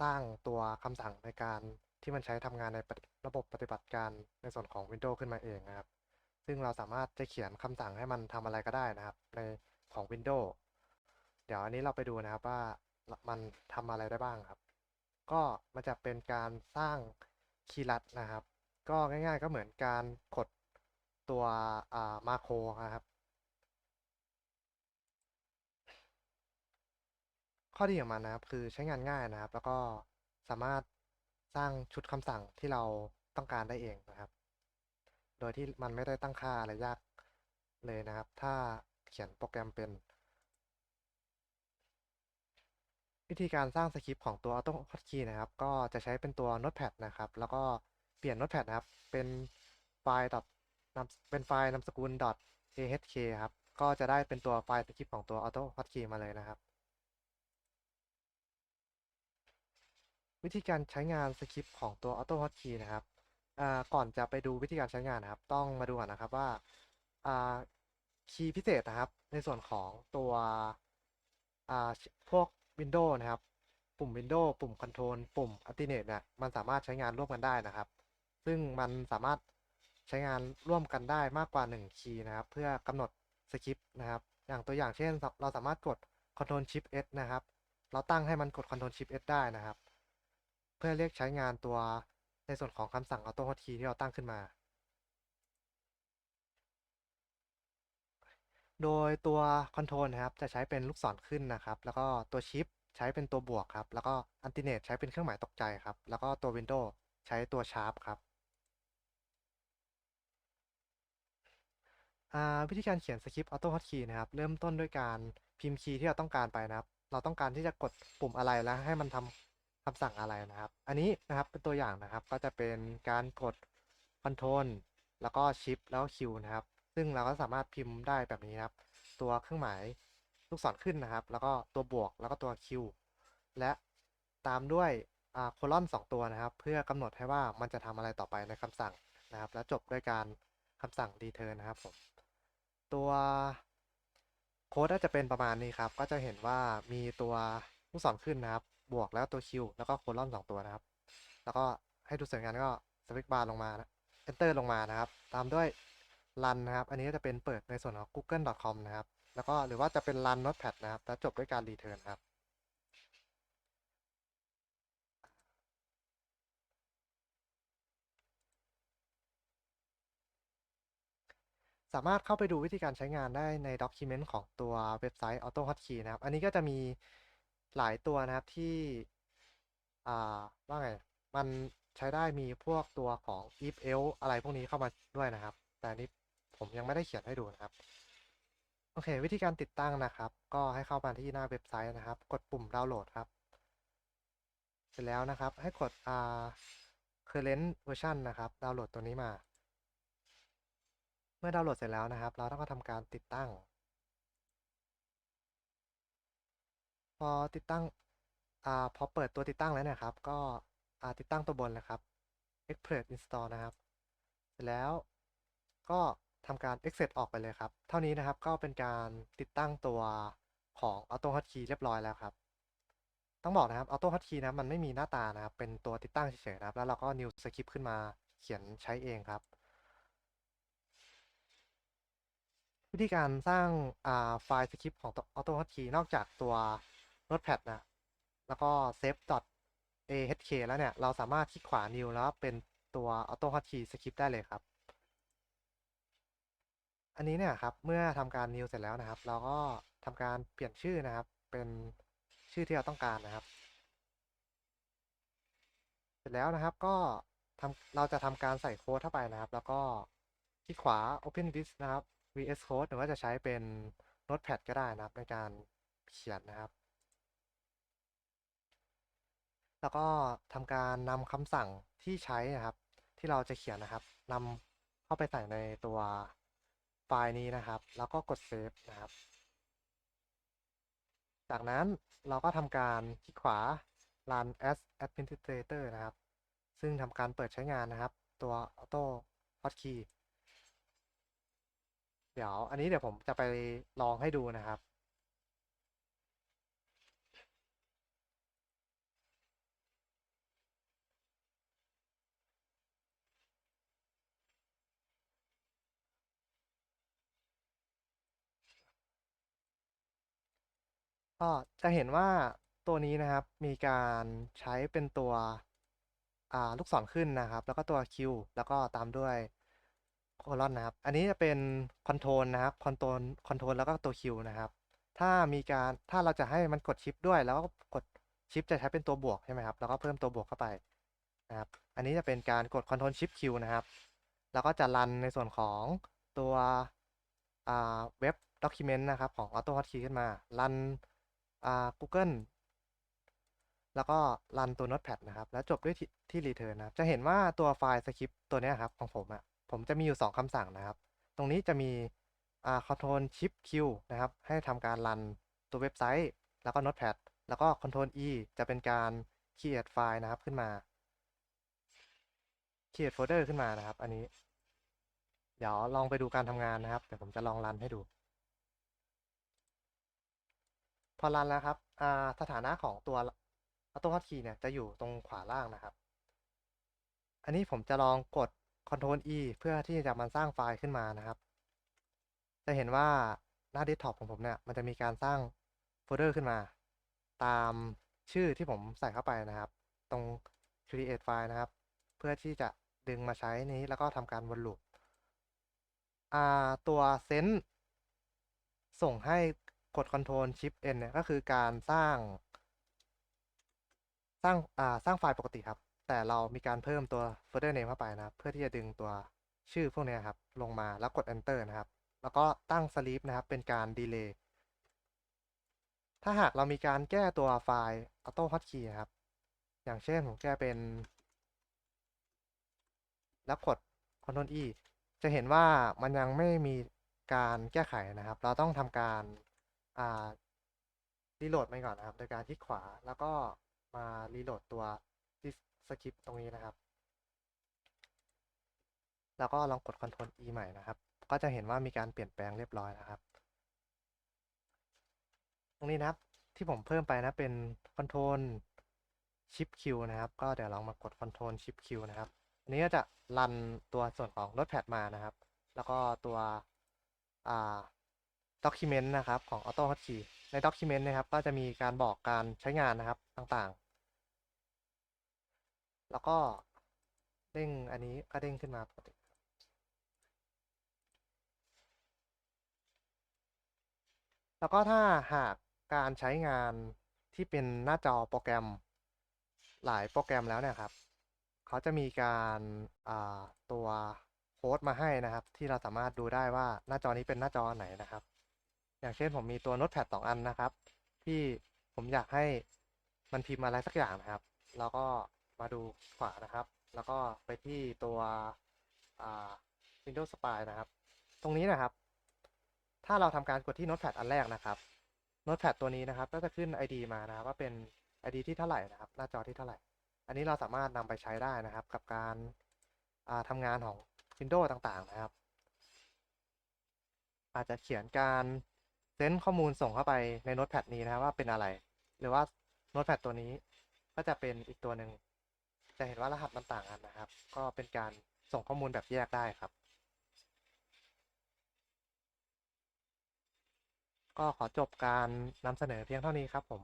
สร้างตัวคำสั่งในการที่มันใช้ทำงานในระบบปฏิบัติการในส่วนของ Windows ขึ้นมาเองนะครับ ซึ่งเราสามารถจะเขียนคำสั่งให้มันทำอะไรก็ได้นะครับ ในของ Windows เดี๋ยวอันนี้เราไปดูนะครับว่ามันทำอะไรได้บ้างครับ ก็มันจะเป็นการสร้างคีย์ลัดนะครับ ก็ง่ายๆก็เหมือนการกดตัวมาโครนะครับ ข้อดีของมันนะครับ คือใช้งานง่ายนะครับ แล้วก็สามารถสร้างชุดคำสั่งที่เราต้องการได้เองนะครับ โดยที่มันไม่ได้ตั้งค่าอะไรยากเลยนะครับ ถ้าเขียนโปรแกรมเป็น วิธีการสร้างสคริปต์ของตัว Auto Hotkey นะครับ ก็จะใช้เป็นตัว Notepad นะครับ แล้วก็เปลี่ยน Notepad นะครับ เป็นไฟล์นำเป็นไฟล์นามสกุล .ahk ครับ ก็จะได้เป็นตัวไฟล์สคริปต์ของตัว Auto Hotkey มาเลยนะครับ วิธีการใช้งานสคริปต์ของตัว Auto Hotkey นะครับก่อนจะไปดูวิธีการใช้งานนะครับ ต้องมาดูก่อนนะครับว่าคีย์พิเศษนะครับ ในส่วนของตัวพวก Windows นะครับ ปุ่ม Windows ปุ่ม Control ปุ่ม Alternate เนี่ยมันสามารถใช้งานร่วมกันได้นะครับ ซึ่งมันสามารถใช้งานร่วมกันได้มากกว่า 1 คีย์นะครับ เพื่อกำหนดสคริปต์นะครับ อย่างตัวอย่างเช่น เราสามารถกด Control Shift S นะครับ เราตั้งให้มันกด Control Shift S ได้นะครับ เพื่อเรียกใช้งานตัวในส่วนของคำสั่ง Auto Hotkey ที่เราตั้งขึ้นมา โดยตัว Control นะครับ จะใช้เป็นลูกศรขึ้นนะครับ แล้วก็ตัว Shift ใช้เป็นตัวบวกครับ แล้วก็ Alternate ใช้เป็นเครื่องหมายตกใจครับ แล้วก็ตัว Windows ใช้ตัว Sharp ครับวิธีการเขียนสคริปต์ Auto Hotkey นะครับ เริ่มต้นด้วยการพิมพ์คีย์ที่เราต้องการไปนะครับ เราต้องการที่จะกดปุ่มอะไรแล้วให้มันทำ คำสั่งอะไรนะครับ อันนี้นะครับเป็นตัวอย่างนะครับ ก็จะเป็นการกด Control แล้วก็ Shift แล้ว Q นะครับ ซึ่งเราก็สามารถพิมพ์ได้แบบนี้นะครับ ตัวเครื่องหมายลูกศรขึ้นนะครับ แล้วก็ตัวบวกแล้วก็ตัว Q และตามด้วยโคลอน2ตัวนะครับ เพื่อกำหนดให้ว่ามันจะทำอะไรต่อไปในคำสั่งนะครับ แล้วจบด้วยการคำสั่ง return นะครับผมตัวโค้ดจะเป็นประมาณนี้ครับ ก็จะเห็นว่ามีตัวลูกศรขึ้นนะครับ บวกแล้วตัว Q แล้วก็โคลอน2ตัวนะครับ แล้วก็ให้ดูสวยงามก็สวิตช์บาร์ลงมานะ enter ลงมานะครับ ตามด้วย run นะครับ อันนี้จะเป็นเปิดในส่วนของ google.com นะครับ แล้วก็หรือว่าจะเป็น run notepad นะครับ แล้วจบด้วยการ return ครับสามารถเข้าไปดูวิธีการใช้งานได้ในด็อกิเมนต์ของตัวเว็บไซต์ Auto Hotkey นะครับ อันนี้ก็จะมี หลายตัวนะครับที่อ่าว่าไงมันใช้ได้มีพวกตัวของ if else อะไรพวกนี้เข้ามาด้วยนะครับ แต่นี้ผมยังไม่ได้เขียนให้ดูนะครับ โอเค วิธีการติดตั้งนะครับ ก็ให้เข้ามาที่หน้าเว็บไซต์นะครับ กดปุ่มดาวน์โหลดครับ เสร็จแล้วนะครับ ให้กดอ่า current version นะครับ ดาวน์โหลดตัวนี้มา เมื่อดาวน์โหลดเสร็จแล้วนะครับ เราต้องทำการติดตั้ง อติดตั้งอ่าพอเปิดตัวติดตั้งแล้วนี่ยครับ ก็อ่าติดตั้งตัวบนนะครับ express install นะครับ เสร็จแล้วก็ทำการ exit ออกไปเลยครับ เท่านี้นะครับก็เป็นการติดตั้งตัวของ Auto Hotkey เรียบร้อยแล้วครับ ต้องบอกนะครับ Auto Hotkey นะมันไม่มีหน้าตานะครับ เป็นตัวติดตั้งเฉยๆนะครับ แล้วเราก็ new script ขึ้นมาเขียนใช้เองครับ วิธีการสร้างไฟล์สคริปต์ของ Auto Hotkey นอกจากตัว Notepad นะ แล้วก็ save ahk แล้วเนี่ย เราสามารถคลิกขวา new แล้วเป็นตัว Auto Hotkey script ได้เลยครับ อันนี้เนี่ยครับ เมื่อทำการ new เสร็จแล้วนะครับ เราก็ทำการเปลี่ยนชื่อนะครับ เป็นชื่อที่เราต้องการนะครับ เสร็จแล้วนะครับก็ทำเราจะทำการใส่โค้ดเข้าไปนะครับ แล้วก็คลิกขวา open this นะครับ vs code หรือว่าจะใช้เป็น notepad ก็ได้นะครับในการเขียนนะครับ แล้วก็ทำการนำคำสั่งที่ใช้นะครับ ที่เราจะเขียนนะครับนำเข้าไปใส่ในตัวไฟล์นี้นะครับ แล้วก็กดเซฟนะครับ จากนั้นเราก็ทำการคลิกขวา run as administrator นะครับ ซึ่งทำการเปิดใช้งานนะครับ ตัว auto hotkey เดี๋ยวอันนี้เดี๋ยวผมจะไปลองให้ดูนะครับ ก็จะเห็นว่าตัวนี้นะครับมีการใช้เป็นตัวลูกศรขึ้นนะครับ แล้วก็ตัว Q แล้วก็ตามด้วยโคลอนนะครับ อันนี้จะเป็นคอนโทรลนะครับคอนโทรลคอนโทรลแล้วก็ตัว Q นะครับ ถ้ามีการถ้าเราจะให้มันกดชิปด้วย แล้วก็กดชิปจะใช้เป็นตัวบวกใช่ไหมครับ แล้วก็เพิ่มตัวบวกเข้าไปนะครับ อันนี้จะเป็นการกด Ctrl Shift Q นะครับ แล้วก็จะรันในส่วนของตัวเว็บด็อกิเมนต์นะครับของ Auto Hotkey ขึ้นมา รัน Google แล้วก็รันตัว Notepad นะครับ แล้วจบด้วยที่ Return นะครับ จะเห็นว่าตัวไฟล์สคริปต์ตัวนี้ครับ ของผมอะผมจะมีอยู่ 2คำสั่งนะครับ ตรงนี้จะมี Ctrl Shift Q นะครับ ให้ทำการรันตัวเว็บไซต์ แล้วก็ Notepad แล้วก็ Ctrl E จะเป็นการ create ไฟล์นะครับขึ้นมา create folder ขึ้นมานะครับ อันนี้ เดี๋ยวลองไปดูการทำงานนะครับ เดี๋ยวผมจะลองรันให้ดู พ อรันแล้วครับสถานะของตัว Auto Hotkey เนี่ยจะอยู่ตรงขวาล่างนะครับ อันนี้ผมจะลองกด Ctrl E เพื่อที่จะมันสร้างไฟล์ขึ้นมานะครับ จะเห็นว่าหน้าเดสก์ท็อปของผมเนี่ยมันจะมีการสร้างโฟลเดอร์ขึ้นมา ตามชื่อที่ผมใส่เข้าไปนะครับ ตรง create file นะครับ เพื่อที่จะดึงมาใช้นี้แล้วก็ทำการวนลูปตัวเซนส่งให้ กด Ctrl Shift N เนี่ยก็คือการสร้าง สร้างสร้างไฟล์ปกติครับ แต่เรามีการเพิ่มตัว folder name เข้าไปนะครับ เพื่อที่จะดึงตัวชื่อพวกนี้ครับ ลงมาแล้วกด enter นะครับ แล้วก็ตั้ง sleep นะครับ เป็นการ delay ถ้าหากเรามีการแก้ตัวไฟล์ auto hotkey ครับ อย่างเช่นผมแก้เป็น แล้วกด Ctrl E จะเห็นว่ามันยังไม่มีการแก้ไขนะครับ เราต้องทำการ รีโหลดไปก่อนนะครับ โดยการคลิกขวาแล้วก็มารีโหลดตัวสคริปต์ตรงนี้นะครับ แล้วก็ลองกด Ctrl E ใหม่นะครับ ก็จะเห็นว่ามีการเปลี่ยนแปลงเรียบร้อยนะครับ ตรงนี้นะครับที่ผมเพิ่มไปนะเป็น Ctrl Shift Q นะครับ ก็เดี๋ยวลองมากด Ctrl Shift Q นะครับอันนี้ก็จะรันตัวส่วนของ Notepad มานะครับ แล้วก็ตัวอ่า Document นะครับของ Auto Hotkey ใน Document นะครับ ก็จะมีการบอกการใช้งานนะครับต่างๆ แล้วก็เด้งอันนี้ก็เด้งขึ้นมาปกติแล้วก็ถ้าหากการใช้งานที่เป็นหน้าจอโปรแกรมหลายโปรแกรมแล้วเนี่ยครับ เขาจะมีการตัวโค้ดมาให้นะครับ ที่เราสามารถดูได้ว่าหน้าจอนี้เป็นหน้าจอไหนนะครับ อย่างเช่นผมมีตัว Notepad 2อันนะครับ ที่ผมอยากให้มันพิมพ์อะไรสักอย่างนะครับ แล้วก็มาดูขวานะครับ แล้วก็ไปที่ตัว Windows Spy นะครับ ตรงนี้นะครับ ถ้าเราทำการกดที่ Notepad อันแรกนะครับ Notepad ตัวนี้นะครับก็จะขึ้น ID มานะครับว่าเป็น ID ที่เท่าไหร่นะครับ หน้าจอที่เท่าไหร่ อันนี้เราสามารถนำไปใช้ได้นะครับ กับการทำงานของ Windows ต่างๆนะครับ อาจจะเขียนการ เซนข้อมูลส่งเข้าไปในโน้ตแพดนี้นะครับว่าเป็นอะไร หรือว่าโน้ตแพดตัวนี้ก็จะเป็นอีกตัวหนึ่งจะเห็นว่ารหัสมันต่างกันนะครับ ก็เป็นการส่งข้อมูลแบบแยกได้ครับ ก็ขอจบการนำเสนอเพียงเท่านี้ครับผม